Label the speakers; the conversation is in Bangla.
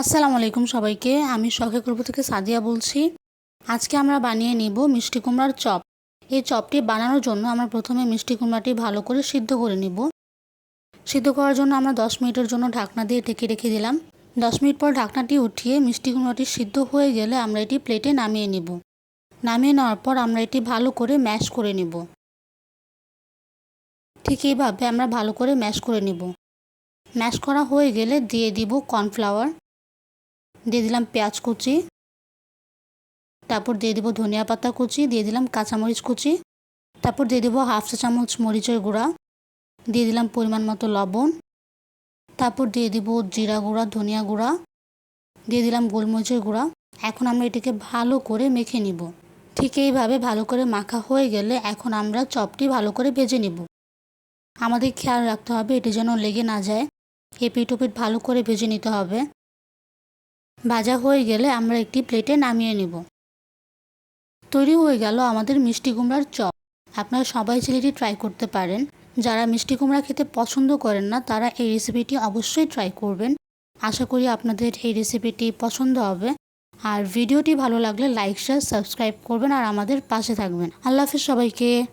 Speaker 1: আসসালামু আলাইকুম সবাইকে। আমি শখে করব থেকে সাদিয়া বলছি। আজকে আমরা বানিয়ে নিব মিষ্টি কুমড়ার চপ। এই চপটি বানানোর জন্য আমরা প্রথমে মিষ্টি কুমড়াটি ভালো করে সিদ্ধ করে নিব। সিদ্ধ করার জন্য আমরা দশ মিনিটের জন্য ঢাকনা দিয়ে ঢেকে রেখে দিলাম। দশ মিনিট পর ঢাকনাটি উঠিয়ে মিষ্টি কুমড়াটি সিদ্ধ হয়ে গেলে আমরা এটি প্লেটে নামিয়ে নিব। নামিয়ে নেওয়ার পর আমরা এটি ভালো করে ম্যাশ করে নিব। ঠিক এইভাবে আমরা ভালো করে ম্যাশ করে নিব। ম্যাশ করা হয়ে গেলে দিয়ে দিব কর্নফ্লাওয়ার। দিয়ে দিলাম পেঁয়াজ কুচি, তারপর দিয়ে দেবো ধনিয়া পাতা কুচি, দিয়ে দিলাম কাঁচামরিচ কুচি, তারপর দিয়ে দেবো হাফ চা চামচ মরিচের গুঁড়া, দিয়ে দিলাম পরিমাণ মতো লবণ, তারপর দিয়ে দিব জিরা গুঁড়া, ধনিয়া গুঁড়া, দিয়ে দিলাম গোলমরিচের গুঁড়া। এখন আমরা এটিকে ভালো করে মেখে নিব। ঠিক এইভাবে ভালো করে মাখা হয়ে গেলে এখন আমরা চপটি ভালো করে ভেজে নিব। আমাদের খেয়াল রাখতে হবে এটি যেন লেগে না যায়। এপিট ওপিট ভালো করে ভেজে নিতে হবে। ভাজা হয়ে গেলে আমরা একটি প্লেটে নামিয়ে নেব। তৈরি হয়ে গেল আমাদের মিষ্টি কুমড়ার চপ। আপনারা সবাই ছেলেটি ট্রাই করতে পারেন। যারা মিষ্টি কুমড়া খেতে পছন্দ করেন না, তারা এই রেসিপিটি অবশ্যই ট্রাই করবেন। আশা করি আপনাদের এই রেসিপিটি পছন্দ হবে। আর ভিডিওটি ভালো লাগলে লাইক শেয়ার সাবস্ক্রাইব করবেন আর আমাদের পাশে থাকবেন। আল্লাহ হাফিজ সবাইকে।